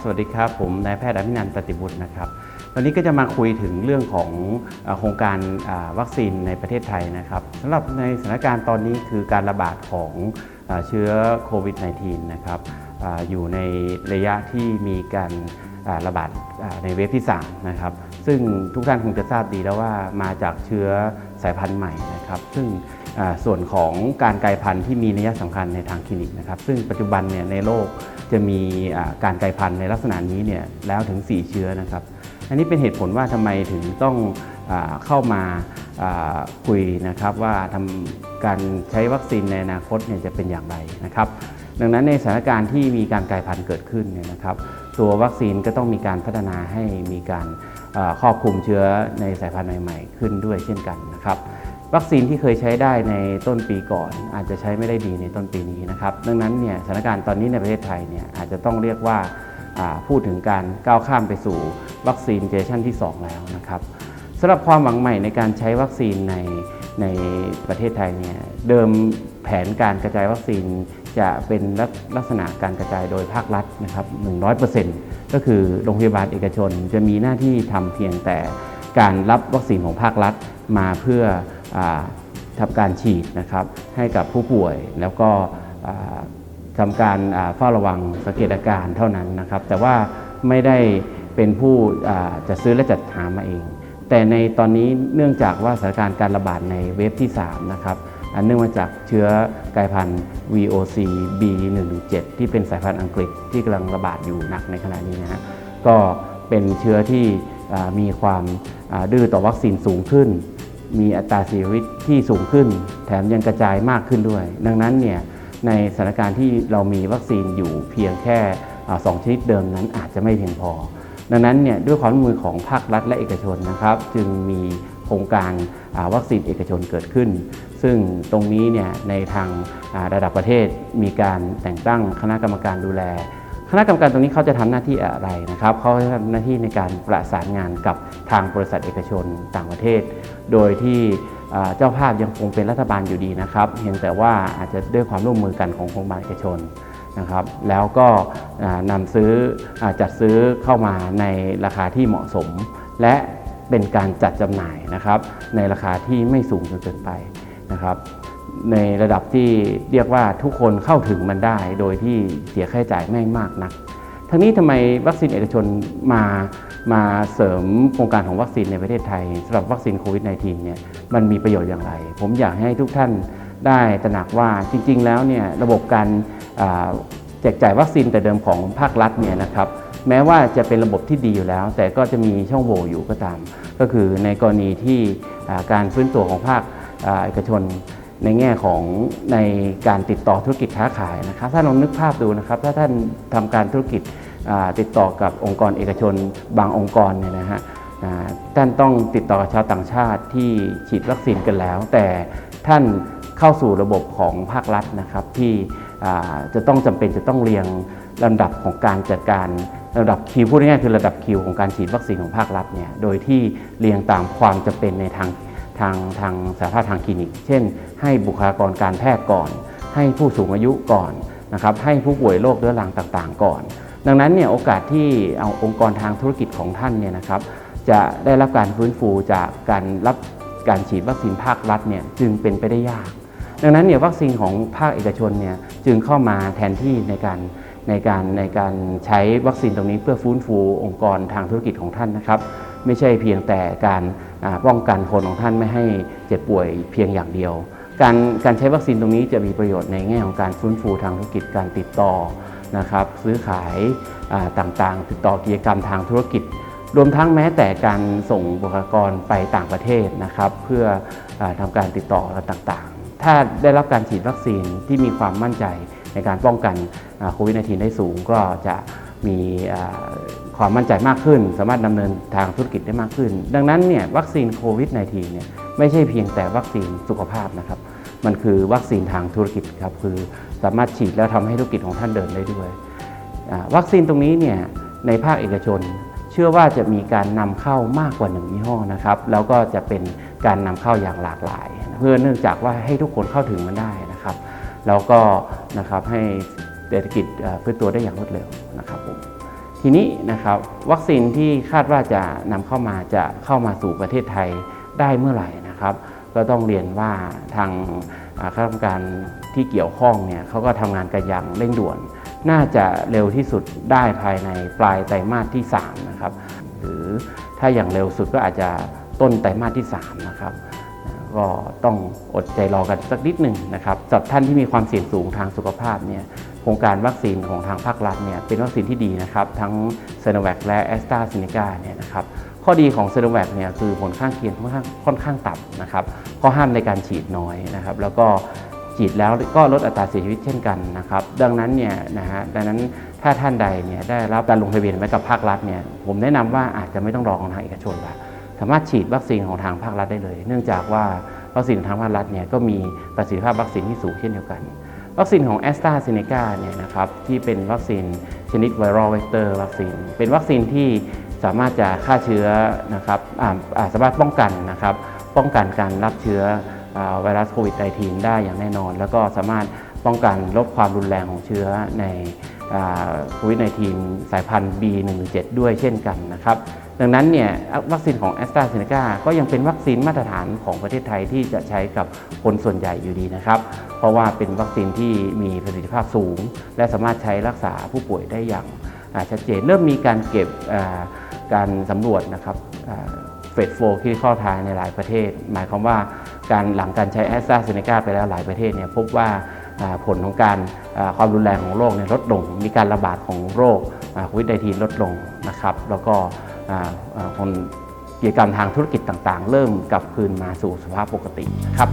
สวัสดีครับ ผมนายแพทย์อภินันท์ตติบุตรนะครับวันนี้ก็จะมาคุยถึงเรื่องของโครงการวัคซีนในประเทศไทยนะครับสำหรับในสถานการณ์ตอนนี้คือการระบาดของอเชื้อโควิด -19 นะครับออยู่ในระยะที่มีการระบาดในเวฟที่3นะครับ ซึ่งทุกท่านคงจะทราบดีแล้วว่ามาจากเชื้อสายพันธุ์ใหม่นะครับ ซึ่ง ส่วนของการกลายพันธุ์ที่มีนัยสำคัญในทางคลินิกนะครับ ซึ่งปัจจุบันเนี่ยในโลกจะมีการกลายพันธุ์ในลักษณะนี้เนี่ยแล้วถึง 4 เชื้อนะครับ อันนี้เป็นเหตุผลว่าทำไมถึงต้องอเข้ามาคุยนะครับว่าทำการใช้วัคซีนในอนาคตเนี่ยจะเป็นอย่างไรนะครับ ดังนั้นในสถานการณ์ที่มีการกลายพันธุ์เกิดขึ้นเนี่ยนะครับ ตัววัคซีนก็ต้องมีการพัฒนาให้มีการครอบคลุมเชื้อในสายพันธุ์ใหม่ ๆ ขึ้นด้วยเช่นกันนะครับ วัคซีนที่เคยใช้ได้ในต้นปีก่อน อาจจะใช้ไม่ได้ดีในต้นปีนี้นะครับดังนั้นเนี่ยสถานการณ์ตอนนี้ในประเทศไทยเนี่ยอาจจะต้องเรียกว่าพูดถึงการก้าวข้ามไปสู่วัคซีนเจนอเรชันที่ 2 แล้วนะครับสำหรับความหวังใหม่ในการใช้วัคซีนในในประเทศไทยเนี่ยเดิมแผนการกระจายวัคซีนจะเป็นลักษณะการกระจายโดยภาครัฐนะครับ 100%ก็คือโรงพยาบาลเอกชนจะมีหน้าที่ทำเพียงแต่การรับวัคซีนของภาครัฐมาเพื่อ ทำการฉีดนะครับให้กับผู้ป่วยแล้วก็ทำการเฝ้าระวังสังเกตอาการเท่านั้นนะครับ แต่ว่าไม่ได้เป็นผู้จัดซื้อและจัดหามาเอง แต่ในตอนนี้เนื่องจากว่าสถานการณ์การระบาดในเวฟที่ 3 นะครับอันเนื่องมาจากเชื้อกลายพันธุ์ VOC B117 ที่เป็นสายพันธุ์อังกฤษที่กำลังระบาดอยู่หนักในขณะนี้นะฮะก็เป็นเชื้อที่มีความดื้อต่อวัคซีนสูงขึ้น มีอัตราเสียชีวิตที่สูงขึ้น แถมยังกระจายมากขึ้นด้วย ดังนั้นเนี่ยในสถานการณ์ที่เรามีวัคซีนอยู่เพียงแค่สองชนิดเดิมนั้นอาจจะไม่เพียงพอ ดังนั้นเนี่ยด้วยความร่วมมือของภาครัฐและเอกชนนะครับ จึงมีโครงการวัคซีนเอกชนเกิดขึ้น ซึ่งตรงนี้เนี่ยในทางระดับประเทศมีการแต่งตั้งคณะกรรมการดูแล คณะกรรมการตรงนี้เขาจะทำหน้าที่อะไรนะครับเขาจะทำหน้าที่ในการประสานงานกับทางบริษัทเอกชนต่างประเทศ โดยที่เจ้าภาพยังคงเป็นรัฐบาลอยู่ดีนะครับเพียงแต่ว่าอาจจะด้วยความร่วมมือกันของโรงพยาบาลเอกชนนะครับ แล้วก็อ่านำซื้ออจัดซื้อเข้ามาในราคาที่เหมาะสม และเป็นการจัดจำหน่ายนะครับ ในราคาที่ไม่สูงจนเกินไปนะครับ ในระดับที่เรียกว่าทุกคนเข้าถึงมันได้ โดยที่เสียค่าใช้จ่ายไม่มากนัก ทั้งนี้ทำไมวัคซีนเอกชนมามาเสริมโครงการของวัคซีนในประเทศไทยสำหรับวัคซีนโควิด -19 เนี่ยมันมีประโยชน์อย่างไร ผมอยากให้ทุกท่านได้ตระหนักว่าจริง ๆ แล้วเนี่ยระบบการแจกจ่ายวัคซีนแต่เดิมของภาครัฐเนี่ยนะครับแม้ว่าจะเป็นระบบที่ดีอยู่แล้ว แต่ก็จะมีช่องโหว่อยู่ก็ตาม ก็คือในกรณีที่การฟื้นตัวของภาคเอกชน ในแง่ของในการติดต่อธุรกิจค้าขายนะครับ ถ้าลองนึกภาพดูนะครับ ถ้าท่านทำการธุรกิจติดต่อกับองค์กรเอกชน บางองค์กรเนี่ยนะฮะท่านต้องติดต่อกับชาวต่างชาติที่ฉีดวัคซีนกันแล้ว แต่ท่านเข้าสู่ระบบของภาครัฐนะครับ ที่จะต้องจำเป็นจะต้องเรียงลำดับของการจัดการระดับคิวพูดง่ายๆคือระดับคิวของการฉีดวัคซีนของภาครัฐเนี่ยโดยที่เรียงตามความจำเป็นในทาง ทางทางสาธารณทางคลินิก เช่น ให้บุคลากรการแพทย์ก่อน ให้ผู้สูงอายุก่อนนะครับให้ผู้ป่วยโรคเรื้อรังต่างๆ ก่อน ดังนั้นเนี่ยโอกาสที่เอาองค์กรทางธุรกิจของท่านเนี่ยนะครับจะได้รับการฟื้นฟูจากการรับการฉีดวัคซีนภาครัฐเนี่ยจึงเป็นไปได้ยาก ดังนั้นเนี่ยวัคซีนของภาคเอกชนเนี่ยจึงเข้ามาแทนที่ในการในการในการใช้วัคซีนตรงนี้เพื่อฟื้นฟูองค์กรทางธุรกิจของท่านนะครับ ไม่ใช่เพียงแต่การ ป้องกันคนของท่านไม่ให้เจ็บป่วยเพียงอย่างเดียว การการใช้วัคซีนตรงนี้จะมีประโยชน์ในแง่ของการฟื้นฟูทางธุรกิจการติดต่อนะครับซื้อขายอ่าต่างๆ ติดต่อกิจกรรมทางธุรกิจ รวมทั้งแม้แต่การส่งบุคลากรไปต่างประเทศนะครับเพื่ออทำการติดต่อต่างๆ ถ้าได้รับการฉีดวัคซีนที่มีความมั่นใจในการป้องกันโควิด -19 ได้สูงก็จะมี ความมั่นใจมากขึ้น สามารถดำเนินทางธุรกิจได้มากขึ้น ดังนั้นเนี่ยวัคซีนโควิด -19 เนี่ยไม่ใช่เพียงแต่วัคซีนสุขภาพนะครับ มันคือวัคซีนทางธุรกิจครับคือสามารถฉีดแล้วทำให้ธุรกิจของท่านเดินได้ด้วย วัคซีนตรงนี้เนี่ยในภาคเอกชน เชื่อว่าจะมีการนำเข้ามากกว่าหนึ่งยี่ห้อนะครับแล้วก็จะเป็นการนำเข้าอย่างหลากหลาย เพื่อเนื่องจากว่าให้ทุกคนเข้าถึงมันได้นะครับ แล้วก็นะครับให้เศรษฐกิจเอ่อฟื้นตัวได้อย่างรวดเร็วนะครับผม ทีนี้นะครับวัคซีนที่คาดว่าจะนำเข้ามาจะเข้ามาสู่ประเทศไทยได้เมื่อไหร่นะครับ ก็ต้องเรียนว่าทางอ่ารรมการที่เกี่ยวข้องเนี่ยเขาก็ทำงานกันอย่างเร่งด่วน น่าจะเร็วที่สุดได้ภายในปลายไตรมาสที่3นะครับหรือถ้าอย่างเร็วสุดก็อาจจะต้นไตรมาสที่3นะครับก็ต้องอดใจรอกันสักนิดหนึ่งนะครับสำหรับท่านที่มีความเสี่ยงสูงทางสุขภาพเนี่ย โครงการวัคซีนของทางภาครัฐเนี่ยเป็นวัคซีนที่ดีนะครับ ทั้งเซโนแวคและแอสตราเซเนกาเนี่ยนะครับข้อดีของเซโนแวคเนี่ยคือผลข้างเคียงค่อนข้างค่อนข้างต่ำนะครับข้อห้ามในการฉีดน้อยนะครับ แล้วก็ฉีดแล้วก็ลดอัตราเสียชีวิตเช่นกันนะครับ ดังนั้นเนี่ยนะฮะดังนั้นถ้าท่านใดเนี่ยได้รับการลงทะเบียนไว้กับภาครัฐเนี่ยผมแนะนำว่าอาจจะไม่ต้องรอของทางเอกชนละสามารถฉีดวัคซีนของทางภาครัฐได้เลย เนื่องจากว่าวัคซีนทางภาครัฐเนี่ยก็มีประสิทธิภาพวัคซีนที่สูงเช่นเดียวกัน วัคซีนของแอสตราเซเนกาเนี่ยนะครับที่เป็นวัคซีนชนิดไวรัลเวกเตอร์วัคซีน เป็นวัคซีนที่สามารถจะฆ่าเชื้อนะครับสามารถป้องกันนะครับป้องกันการรับเชื้ออไวรัสโควิด -19 ได้อย่างแน่นอน แล้วก็สามารถป้องกันลดความรุนแรงของเชื้อในโควิด -19 สายพันธุ์ B117 ด้วยเช่นกันนะครับ ดังนั้นเนี่ยวัคซีนของแอสตราเซเนกาก็ยังเป็นวัคซีนมาตรฐานของประเทศไทยที่จะใช้กับคนส่วนใหญ่อยู่ดีนะครับ เพราะว่าเป็นวัคซีนที่มีประสิทธิภาพสูง และสามารถใช้รักษาผู้ป่วยได้อย่างชัดเจน เริ่มมีการเก็บการสำรวจนะครับเฟสโฟที่เข้าทายในหลายประเทศ หมายความว่าการหลังการใช้แอสตราเซเนกาไปแล้วหลายประเทศเนี่ยพบว่าผลของการความรุนแรงของโรคลดลง มีการระบาดของโรคโควิด -19 ลดลงนะครับ แล้วก็ คนกิจกรรมทางธุรกิจต่าง ๆ เริ่มกลับคืนมาสู่สภาพปกตินะครับ